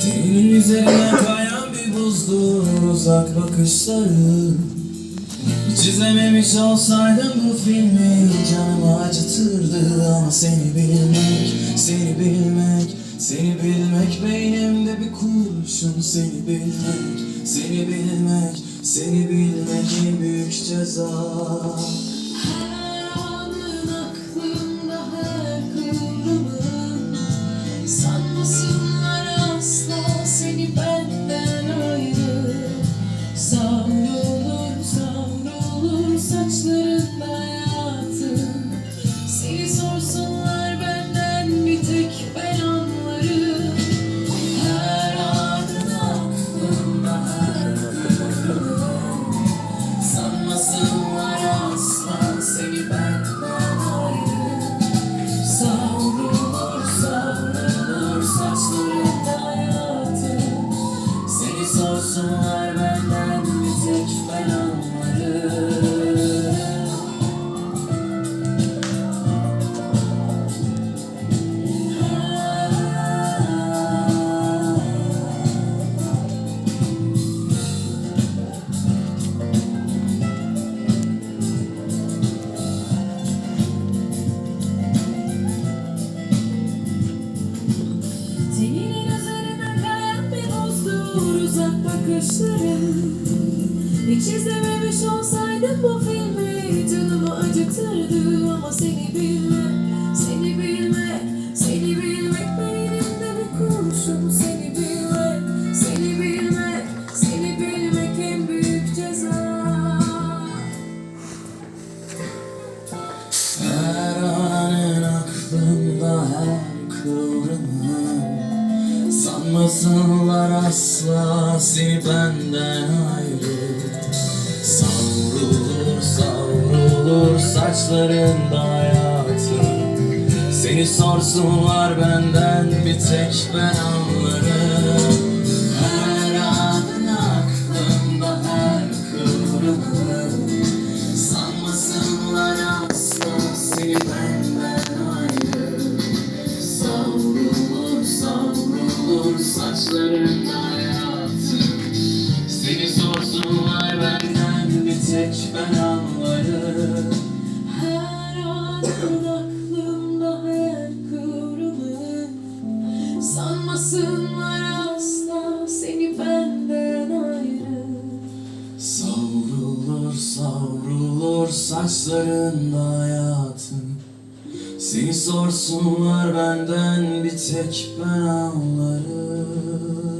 Senin üzerine kayan bir buzdur uzak bakışların Çizememiş olsaydım bu filmi canımı acıtırdı Ama seni bilmek, seni bilmek, seni bilmek Beynimde bir kurşun. Seni bilmek, seni bilmek, seni bilmek en büyük ceza. Her anın aklımda her kıvrımın Sanmasınlar Senin üzerine kayan bir buzdur uzak bakışların. Hiç izlememiş olsaydım bu filmi Canımı acıtırdı ama seni bilmek Seni bilmek, seni bilmek Beynimde bir kurşun. Seni bilmek, seni bilmek Seni bilmek en büyük ceza. Her anın aklımda her kıvrımın Sanmasınlar asla seni benden ayrı. Savrulur savrulur saçlarında hayatım Seni sorsunlar benden bir tek ben anlarım saçlarında hayatım. Seni sorsunlar benden bir tek ben anlarım. Her anın aklımda her kıvrımın Sanmasınlar asla seni benden ayrı Savrulur savrulur saçlarında hayatım Seni sorsunlar benden bir tek ben anlarım